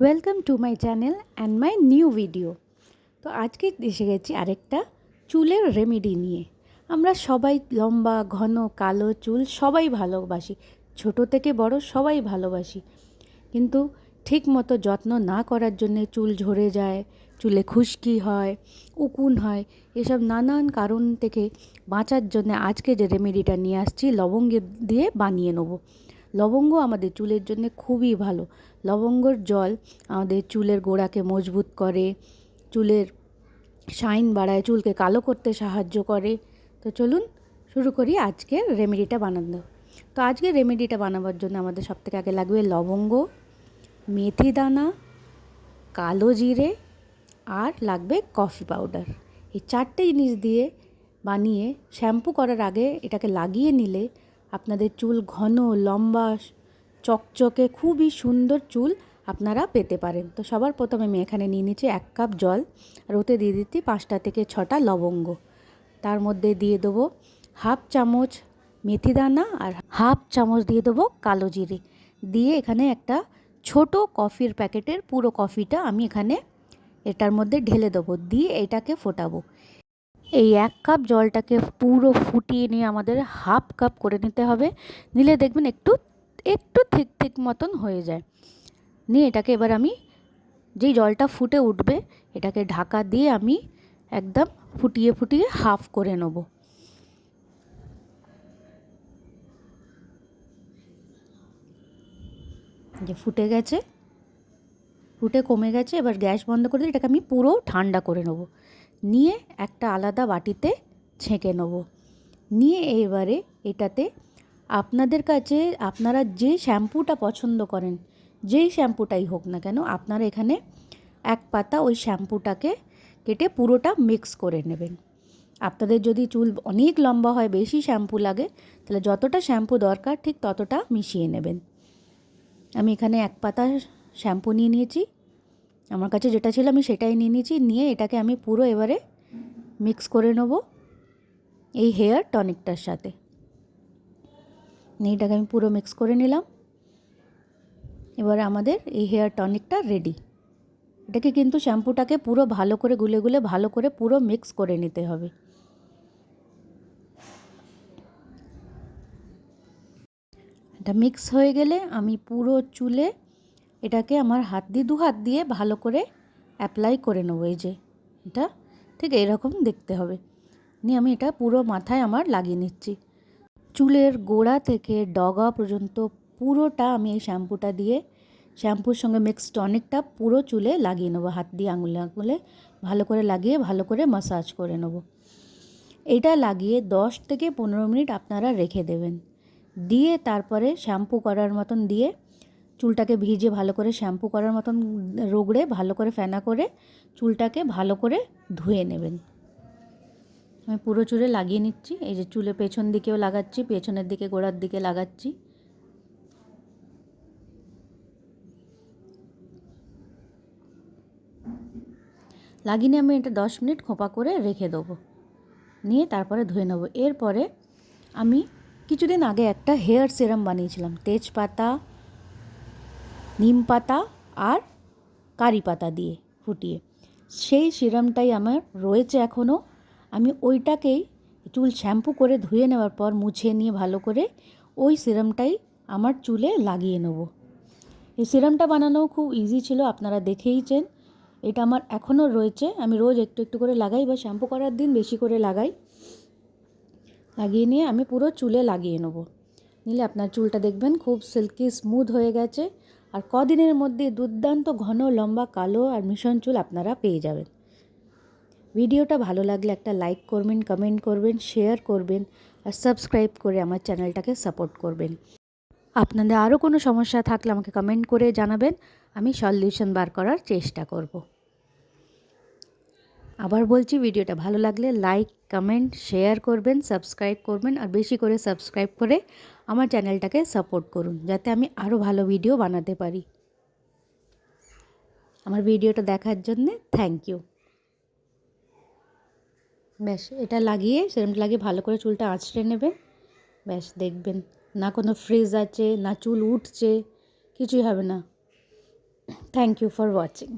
Welcome to my channel and my new video তো আজকে এসে গেছি আরেকটা চুলের রেমেডি নিয়ে। আমরা সবাই লম্বা, ঘন, কালো চুল সবাই ভালোবাসি। ছোট থেকে বড় সবাই ভালোবাসি। কিন্তু ঠিক মতো যত্ন না করার জন্যে চুল ঝরে যায়, চুলে খুশকি হয়, উকুন হয়। এসব নানান কারণ থেকে বাঁচার জন্য আজকে যে রেমেডিটা নিয়ে আসছি, লবঙ্গে দিয়ে বানিয়ে নেব। লবঙ্গ আমাদের চুলের জন্য খুবই ভালো। লবঙ্গর জল আমাদের চুলের গোড়াকে মজবুত করে, চুলের শাইন বাড়ায়, চুলকে কালো করতে সাহায্য করে। তো চলুন শুরু করি আজকের রেমেডিটা বানানো। তো আজকে রেমেডিটা বানাবার জন্য আমাদের সবথেকে আগে লাগবে লবঙ্গ, মেথি দানা, কালো জিরে আর লাগবে কফি পাউডার। এই চারটে জিনিস দিয়ে বানিয়ে শ্যাম্পু করার আগে এটাকে লাগিয়ে নিলে আপনাদের চুল ঘন, লম্বা, চকচকে, খুবই সুন্দর চুল আপনারা পেতে পারেন। তো সবার প্রথমে আমি এখানে নিয়ে নিচ্ছি এক কাপ জল, আর ওতে দিয়ে দিচ্ছি পাঁচটা থেকে ছটা লবঙ্গ। তার মধ্যে দিয়ে দেবো হাফ চামচ মেথি দানা আর হাফ চামচ দিয়ে দেবো কালো জিরে। দিয়ে এখানে একটা ছোট কফির প্যাকেটের পুরো কফিটা আমি এখানে এটার মধ্যে ঢেলে দেবো। দিয়ে এটাকে ফোটাবো। এই এক কাপ জলটাকে পুরো ফুটিয়ে নিয়ে আমাদের হাফ কাপ করে নিতে হবে। নিলে দেখবেন একটু একটু ঠিক ঠিক মতন হয়ে যায়। নিয়ে এটাকে এবার আমি যেই জলটা ফুটে উঠবে, এটাকে ঢাকা দিয়ে আমি একদম ফুটিয়ে ফুটিয়ে হাফ করে নেব। যে ফুটে গেছে, ফুটে কমে গেছে, এবার গ্যাস বন্ধ করে এটাকে আমি পুরো ঠান্ডা করে নেব। নিয়ে একটা আলাদা বাটিতে ছেঁকে নেব। নিয়ে এবারে এটাতে আপনাদের কাছে, আপনারা যে শ্যাম্পুটা পছন্দ করেন, যেই শ্যাম্পুটাই হোক না কেন, আপনারা এখানে এক পাতা ওই শ্যাম্পুটাকে কেটে পুরোটা মিক্স করে নেবেন। আপনাদের যদি চুল অনেক লম্বা হয়, বেশি শ্যাম্পু লাগে, তাহলে যতটা শ্যাম্পু দরকার, ঠিক ততটা মিশিয়ে নেবেন। আমি এখানে এক পাতা শ্যাম্পু নিয়ে নিয়েছি। আমার কাছে যেটা ছিল আমি সেটাই নিয়ে নিয়েছি, নিয়ে এটাকে আমি পুরো এবারে মিক্স করে নেব এই হেয়ার টনিকটার সাথে। নিয়ে এটাকে আমি পুরো মিক্স করে নিলাম। এবারে আমাদের এই হেয়ার টনিকটা রেডি এটাকে কিন্তু শ্যাম্পুটাকে পুরো ভালো করে গুলে গুলে ভালো করে পুরো মিক্স করে নিতে হবে। এটা মিক্স হয়ে গেলে আমি পুরো চুলে এটাকে আমার হাত দিয়ে, দু হাত দিয়ে ভালো করে অ্যাপ্লাই করে নেব এই যে এটা। ঠিক এরকম দেখতে হবে। নিয়ে আমি এটা পুরো মাথায় আমার লাগিয়ে নিচ্ছি। চুলের গোড়া থেকে ডগা পর্যন্ত পুরোটা আমি এই শ্যাম্পুটা দিয়ে, শ্যাম্পুর সঙ্গে মিক্স টনিকটা পুরো চুলে লাগিয়ে নেব। হাত দিয়ে আঙুলে আঙুলে ভালো করে লাগিয়ে, ভালো করে মাসাজ করে নেব। এটা লাগিয়ে দশ থেকে পনেরো মিনিট আপনারা রেখে দেবেন। দিয়ে তারপরে শ্যাম্পু করার মতন দিয়ে চুলটাকে ভিজে ভালো করে শ্যাম্পু করার মতন রোগড়ে ভালো করে ফেনা করে চুলটাকে ভালো করে ধুয়ে নেবেন। আমি পুরো চুলে লাগিয়ে নিচ্ছি। এই যে চুলে পেছন দিকেও লাগাচ্ছি, পেছনের দিকে, গোড়ার দিকে লাগাচ্ছি। লাগিয়ে আমি এটা দশ মিনিট খোঁপা করে রেখে দেবো। নিয়ে তারপরে ধুয়ে নেব। এরপরে আমি কিছুদিন আগে একটা হেয়ার সিরাম বানিয়েছিলাম। তেজপাতা নিম পাতা আর কারি পাতা দিয়ে ফুটিয়ে। সেই সিরামটাই আমার রয়েছে এখনও আমি ওইটাকেই চুল শ্যাম্পু করে ধুয়ে নেওয়ার পর মুছে নিয়ে ভালো করে ওই সিরামটাই আমার চুলে লাগিয়ে নেব। এই সিরামটা বানানোও খুব ইজি ছিল, আপনারা দেখেইছেন। এটা আমার এখনও রয়েছে। আমি রোজ একটু একটু করে লাগাই বা শ্যাম্পু করার দিন বেশি করে লাগাই। লাগিয়ে নিয়ে আমি পুরো চুলে লাগিয়ে নেব। নিলে আপনার চুলটা দেখবেন খুব সিল্কি স্মুথ হয়ে গেছে। আর কদিনের মধ্যে দুর্দান্ত ঘন, লম্বা, কালো আর মিশন চুল আপনারা পেয়ে যাবেন। ভিডিওটা ভালো লাগলে একটা লাইক করবেন কমেন্ট করবেন শেয়ার করবেন আর সাবস্ক্রাইব করে আমার চ্যানেলটাকে সাপোর্ট করবেন। আপনাদের আরও কোনো সমস্যা থাকলে আমাকে কমেন্ট করে জানাবেন, আমি সলিউশন বার করার চেষ্টা করব। আবার বলছি, ভিডিওটা ভালো লাগলে লাইক কমেন্ট শেয়ার করবেন সাবস্ক্রাইব করবেন আর বেশি করে সাবস্ক্রাইব করে আমার চ্যানেলটাকে সাপোর্ট করুন, যাতে আমি আরও ভালো ভিডিও বানাতে পারি। আমার ভিডিওটা দেখার জন্যে থ্যাংক ইউ ব্যাস, এটা লাগিয়ে সেরমটা লাগিয়ে ভালো করে চুলটা আঁচড়ে নেবেন। ব্যাস, দেখবেন না কোনো ফ্রিজ আছে, না চুল উঠছে, কিছুই হবে না। Thank you for watching